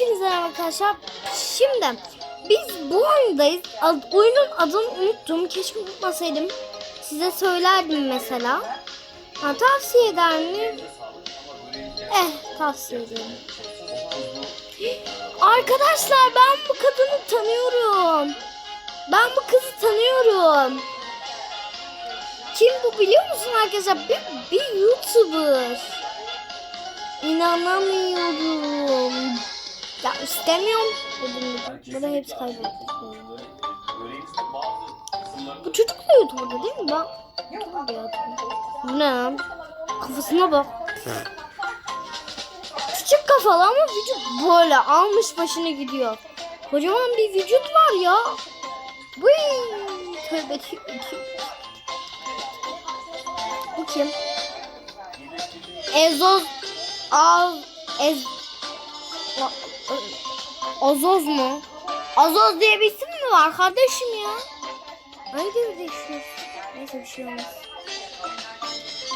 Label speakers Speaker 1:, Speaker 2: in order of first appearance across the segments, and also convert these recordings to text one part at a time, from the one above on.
Speaker 1: Hepinize arkadaşlar. Şimdi biz bu oyundayız. Ad, oyunun adını unuttum. Keşke unutmasaydım. Size söylerdim mesela. Ha, tavsiye eder mi? Eh tavsiye ederim. Arkadaşlar ben bu kadını tanıyorum. Ben bu kızı tanıyorum. Kim bu biliyor musun arkadaşlar? Bir, bir YouTuber. İnanamıyorum. Ya istemiyorum. Burada hepsi kayboldu. Bu çocuk da YouTuber'da değil mi? Ben YouTuber'da hatırlıyorum. Bu ne? Kafasına bak. Küçük kafalı ama vücut böyle almış başını gidiyor. Kocaman bir vücut var ya. Vıy. Tövbe. Bu kim? Ezoz Av Ez Azoz mu? Azoz diye bir isim mi var kardeşim ya? Hangi devirde yaşıyoruz? Neyse bir şey olmaz.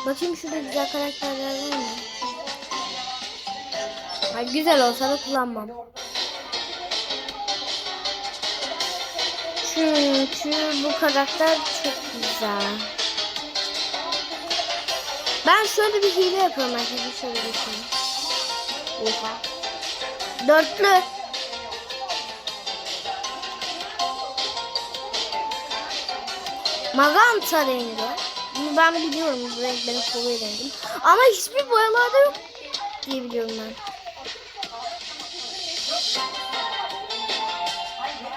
Speaker 1: Bakayım şurada güzel karakterler var mı? Ay güzel olsa da kullanmam. Çünkü bu karakter çok güzel. Ben şöyle bir hile yapıyorum arkadaşlar. Şöyle bir şey. Oha. Dörtlü. Magenta rengi. Bunu ben biliyorum. Bu renk benim favori rengim. Ama hiçbir boyalarda yok diye biliyorum ben.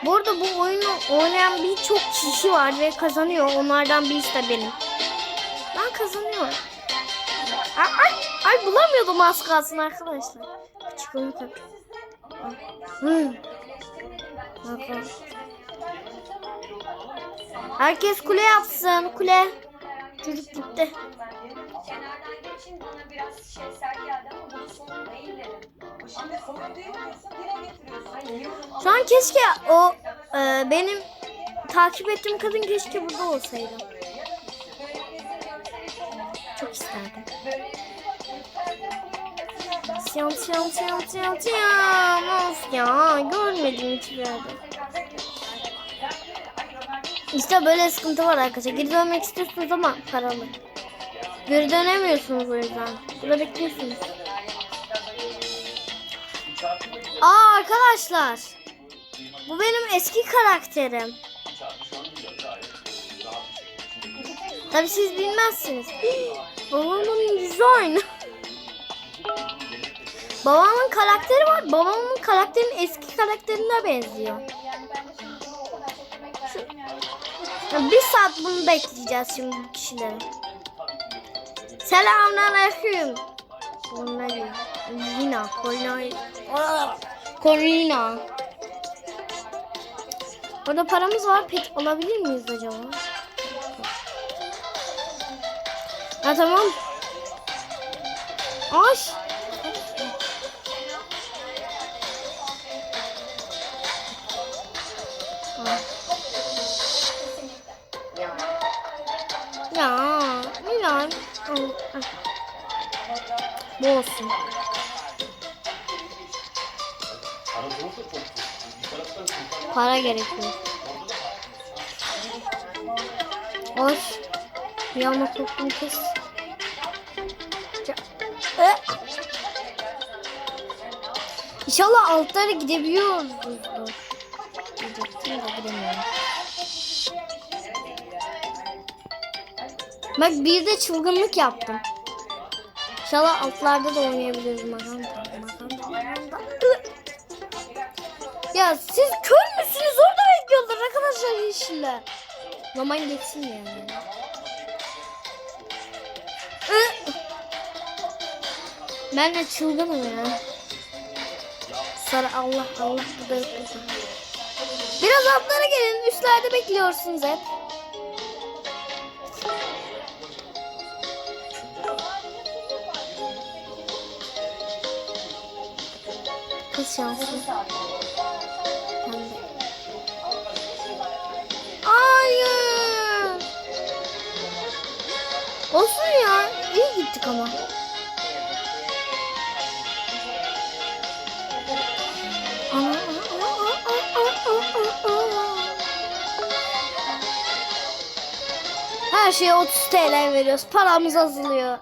Speaker 1: Bu arada bu oyunu oynayan birçok kişi var ve kazanıyor. Onlardan birisi de benim. Ben kazanıyorum. Ay, ay, ay bulamıyordum az arkadaşlar. Çıkalım tabii. Hı. Bakalım. Herkes kule yapsın. Kule. Çocuk gitti.
Speaker 2: Kenardan geçince ona biraz şeysel geldi ama bu sorun değil dedim. O şimdi sorun değil diyorsun, dile getiriyorsun. Hayır, yılın
Speaker 1: Şu an keşke o e, benim takip ettiğim kadın keşke burada olsaydı. Çok isterdim. Siyan siyan siyan siyan siyan. Of ya görmedim hiçbir yerde. İşte böyle sıkıntı var arkadaşlar. Geri dönmek istiyorsunuz ama paralı. Geri dönemiyorsunuz o yüzden. Burada bekliyorsunuz. Aa arkadaşlar. Bu benim eski karakterim. Tabi siz bilmezsiniz. Babamın yüzü aynı. Babamın karakteri var. Babamın karakterinin eski karakterine benziyor. Bir saat bunu bekleyeceğiz şimdi bu kişileri. Selamünaleyküm. Onlar Lina, Kolina, Corina. Burada paramız var. Pet alabilir miyiz acaba? Ha tamam. Ay. Bu olsun. Para gerekiyor. Hoş. Bir anda korktum kız. Ya- Ö! İnşallah altlara gidebiliyoruz. Bak bir de çılgınlık yaptım. İnşallah altlarda da oynayabiliriz maganda. Maganda! Ya siz kör müsünüz? Orada bekliyorlar arkadaşlar yeşiller. Zaman geçsin yani. Ben de çılgınım ya. Sarı Allah Allah bu da. Biraz altlara gelin. Üstlerde bekliyorsunuz hep. Kız şansı. Pembe. Hayır. Olsun ya. İyi gittik ama. Her şeye 30 TL veriyoruz. Paramız azalıyor.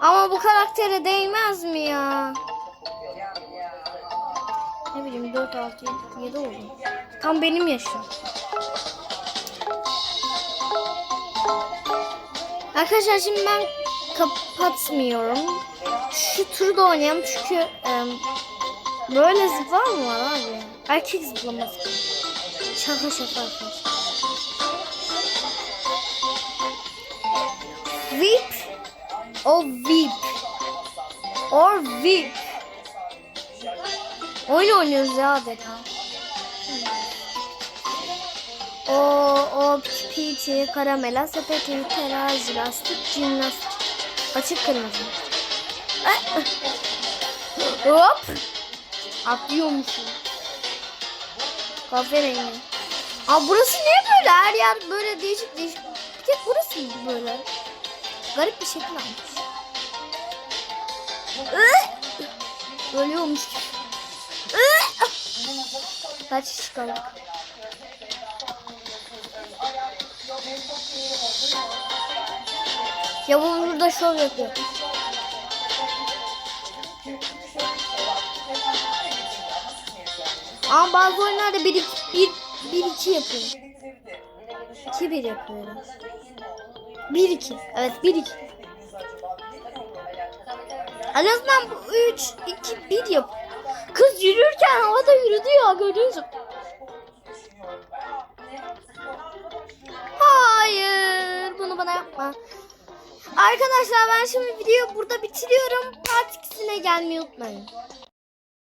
Speaker 1: Ama bu karaktere değmez mi ya? Ne bileyim 4, 6, 7, 7 oldu. Tam benim yaşım. Arkadaşlar şimdi ben kapatmıyorum. Şu turu da oynayalım çünkü em, böyle zıplar mı var abi? Erkek zıplaması. Şaka şaka arkadaşlar. Whip or whip or whip. Oyun oynuyoruz ya adeta. O, o, piti, karamela, sepeti, terazi, lastik, jimnastik. Açık kırmızı. Ah! Hop. Atlıyormuşum. Kahverengi. Aa burası niye böyle? Her yer böyle değişik değişik. Bir tek burası böyle? Garip bir şekil almış. Ih! Ölüyormuş gibi. Kaç kişi kaldık? Ya bu burada şov yapıyor. Ama bazı oyunlarda 1 2 1 1 2 yapıyor. 2 1 yapıyor. 1 2. Evet 1 2. En azından bu 3 2 1 yap. Kız yürürken havada yürüdü ya görüyorsun. Hayır, bunu bana yapma. Arkadaşlar ben şimdi videoyu burada bitiriyorum. Part 2'sine gelmeyi unutmayın.